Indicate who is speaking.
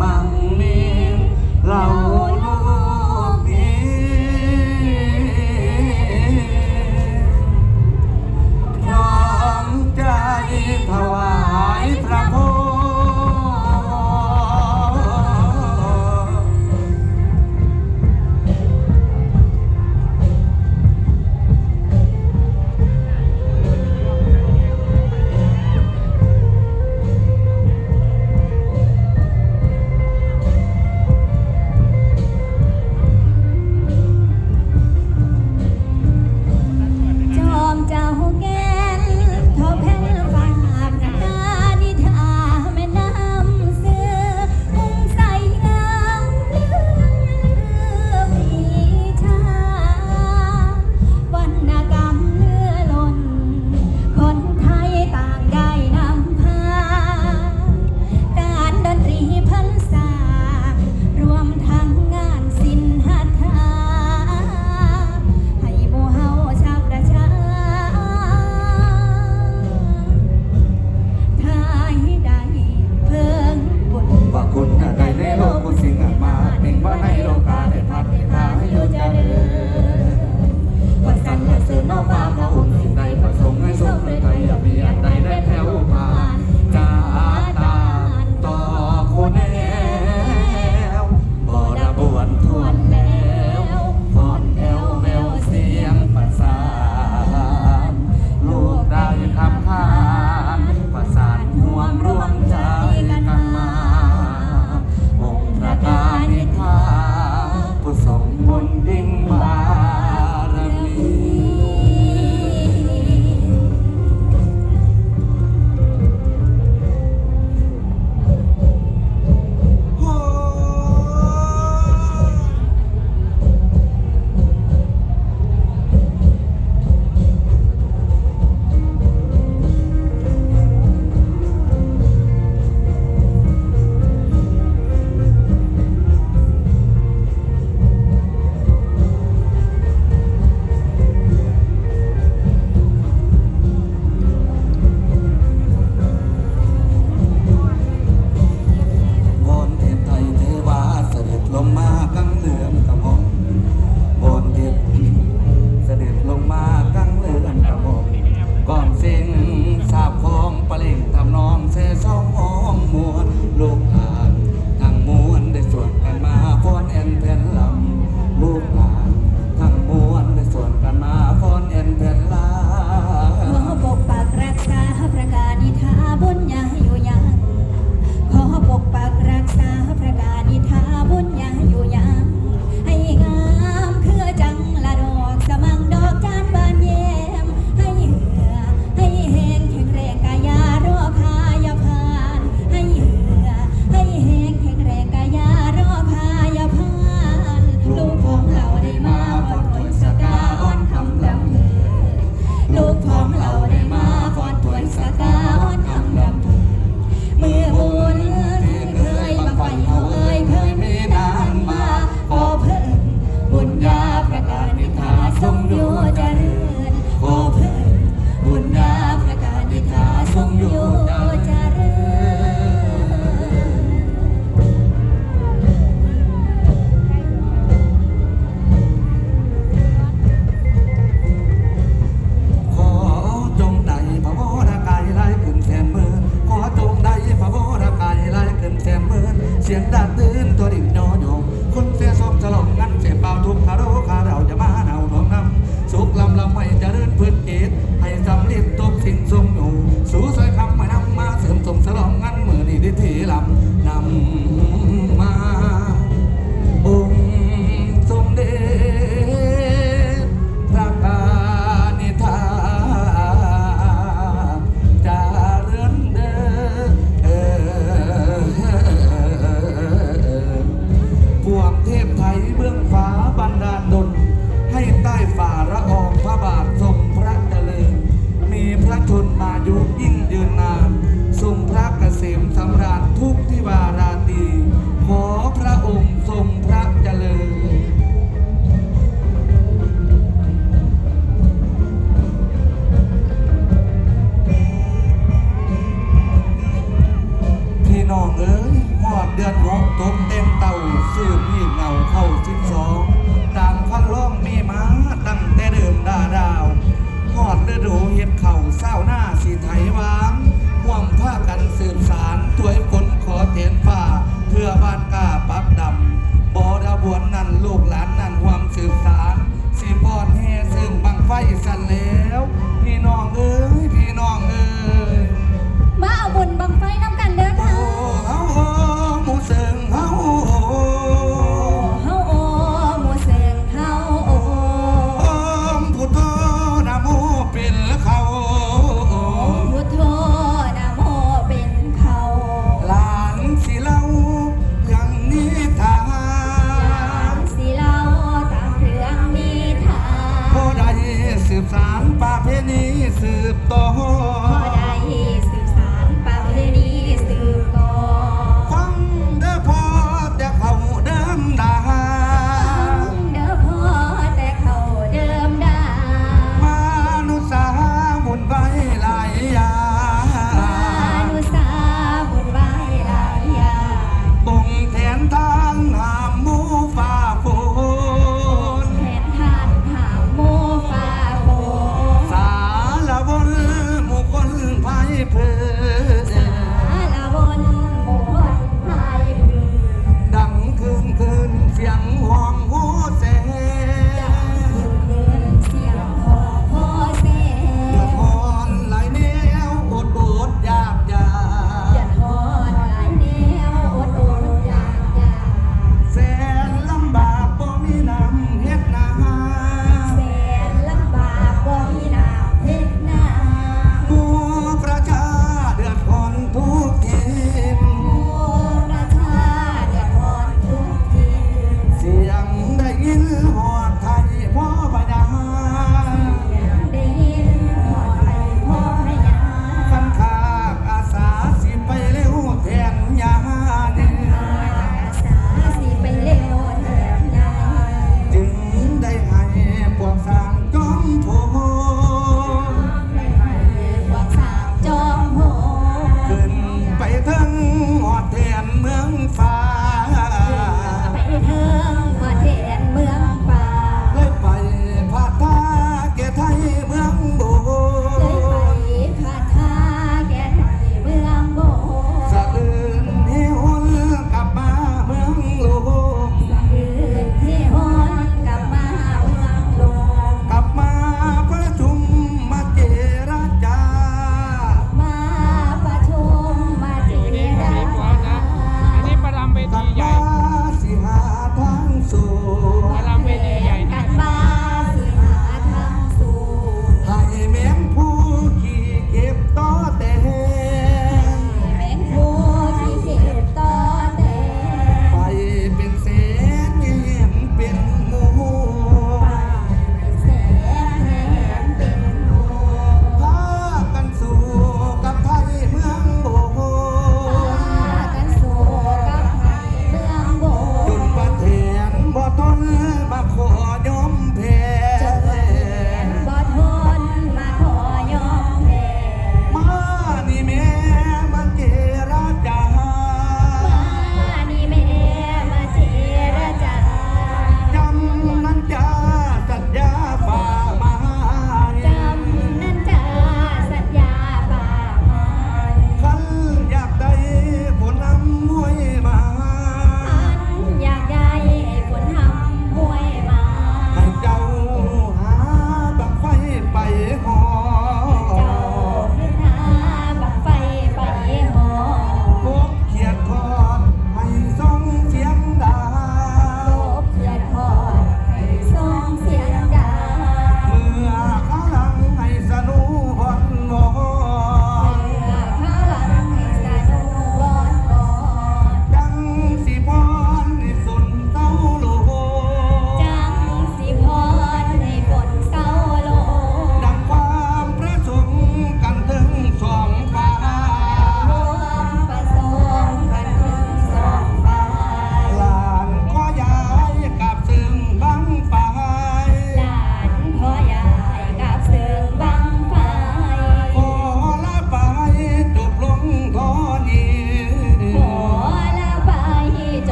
Speaker 1: มังมีเรา ของเรา สำลิดตบสิ่งทรงอยู่สู่สวยคำมานำมาเสริมทรงสลองงั้นมือนี่ได้ถีลำนำมา อ
Speaker 2: งค์สมเด็จพระกานิธาจะเรือนเดิอปวงเทพไทยเบื้องฟ้าบรรดาลดลให้ใต้ฝ่าระอ
Speaker 1: องพระบาท บวนนั่นลูกหลานนั่นความสืบสารสีบอดแห่ซึ่งบังไฟสันเล